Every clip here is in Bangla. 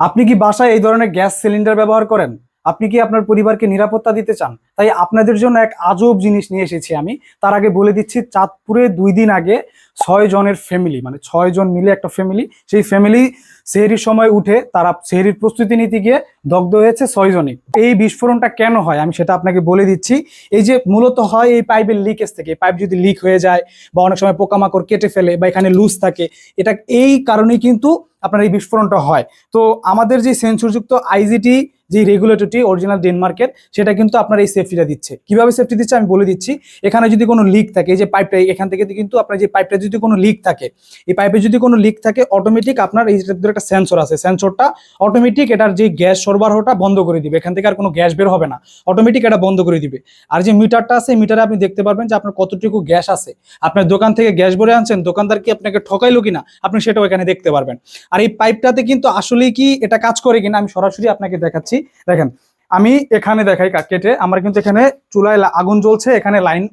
আপনি কি বাসায় এই ধরনের গ্যাস সিলিন্ডার ব্যবহার করেন? আপনি কি আপনার পরিবারকে নিরাপত্তা দিতে চান? তাই আপনাদের জন্য এক আজব জিনিস নিয়ে এসেছি আমি। তার আগে বলে দিচ্ছি, চাঁদপুরে দুই দিন আগে ছয় জনের ফ্যামিলি মানে ছয় জন মিলে একটা ফ্যামিলি সেই ফ্যামিলি সেহরির সময় উঠে তারা সেহরির প্রস্তুতি নিতে গিয়ে দগ্ধ হয়েছে ছয় জনই। এই বিস্ফোরণটা কেন হয়? আমি সেটা আপনাকে বলে দিচ্ছি। এই যে মূলত হয় এই পাইপের লিকেজ থেকে পাইপ যদি লিক হয়ে যায় বা অনেক সময় পোকামাকড় কেটে ফেলে বা এখানে লুজ থাকে, এটা এই কারণেই কিন্তু আপনার এই বিস্ফোরণটা হয়। তো আমাদের যে সেন্সরযুক্ত আইজিটি যে রেগুলেটরটি অরিজিনাল ডেনমার্কের সেটা কিন্তু আপনার এই সেফটিটা দিচ্ছে। কীভাবে সেফটি দিচ্ছে আমি বলে দিচ্ছি। এখানে যদি কোনো লিক থাকে, এই যে পাইপটা এখান থেকে কিন্তু আপনার যে পাইপটা যদি কোনো লিক থাকে, এই পাইপে যদি কোনো লিক থাকে অটোমেটিক আপনার এই একটা সেন্সর আছে। সেন্সরটা অটোমেটিক এটার যে গ্যাস সরবরাহটা বন্ধ করে দিবে। এখান থেকে আর কোনো গ্যাস বের হবে না। অটোমেটিক এটা বন্ধ করে দিবে। আর যে মিটারটা আছে মিটারে আপনি দেখতে পারবেন যে আপনার কতটুকু গ্যাস আছে। আপনার দোকান থেকে গ্যাস ভরে আনছেন, দোকানদার কি আপনাকে ঠকাইলো কিনা? আপনি সেটাও এখানে দেখতে পারবেন। আর এই পাইপটাতে কিন্তু আসলেই কি এটা কাজ করে কিনা, আমি সরাসরি আপনাকে দেখাচ্ছি। দেখেন, আমি এখানে দেখাই কা- কেটে, আমার কিন্তু এখানে চুলায় আগুন জ্বলছে, এখানে লাইন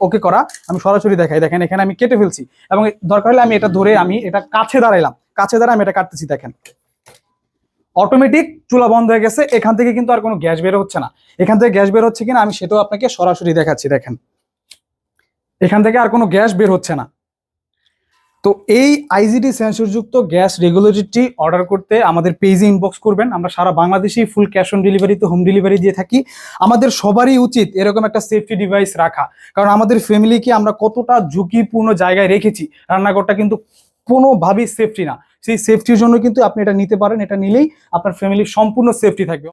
ওকে করা, আমি সরাসরি দেখাই। দেখেন, এখানে আমি কেটে ফেলছি। এবং দরকার হলে আমি এটা ধরে আমি এটা কাছে দাঁড়াইলাম। কাছে দাঁড়ায় আমি এটা কাটতেছি, দেখেন। অটোমেটিক চুলা বন্ধ হয়ে গেছে, এখান থেকে কিন্তু আর কোনো গ্যাস বের হচ্ছে না। এখান থেকে গ্যাস বের হচ্ছে কিনা, আমি সেটাও আপনাকে সরাসরি দেখাচ্ছি, দেখেন। এখান থেকে আর কোনো গ্যাস বের হচ্ছে না। তো এই আইজিডি সেন্সরযুক্ত গ্যাস রেগুলেটরটি অর্ডার করতে আমাদের পেজে ইনবক্স করবেন। আমরা সারা বাংলাদেশেই ফুল ক্যাশ অন ডেলিভারিতে হোম ডেলিভারি দিয়ে থাকি। আমাদের সবারই উচিত এরকম একটা সেফটি ডিভাইস রাখা। কারণ আমাদের ফ্যামিলিকে আমরা কতটা ঝুঁকিপূর্ণ জায়গায় রেখেছি, রান্নাঘরটা কিন্তু কোনোভাবেই সেফটি না। সেই সেফটির জন্য কিন্তু আপনি এটা নিতে পারেন, এটা নিলেই আপনার ফ্যামিলির সম্পূর্ণ সেফটি থাকবে।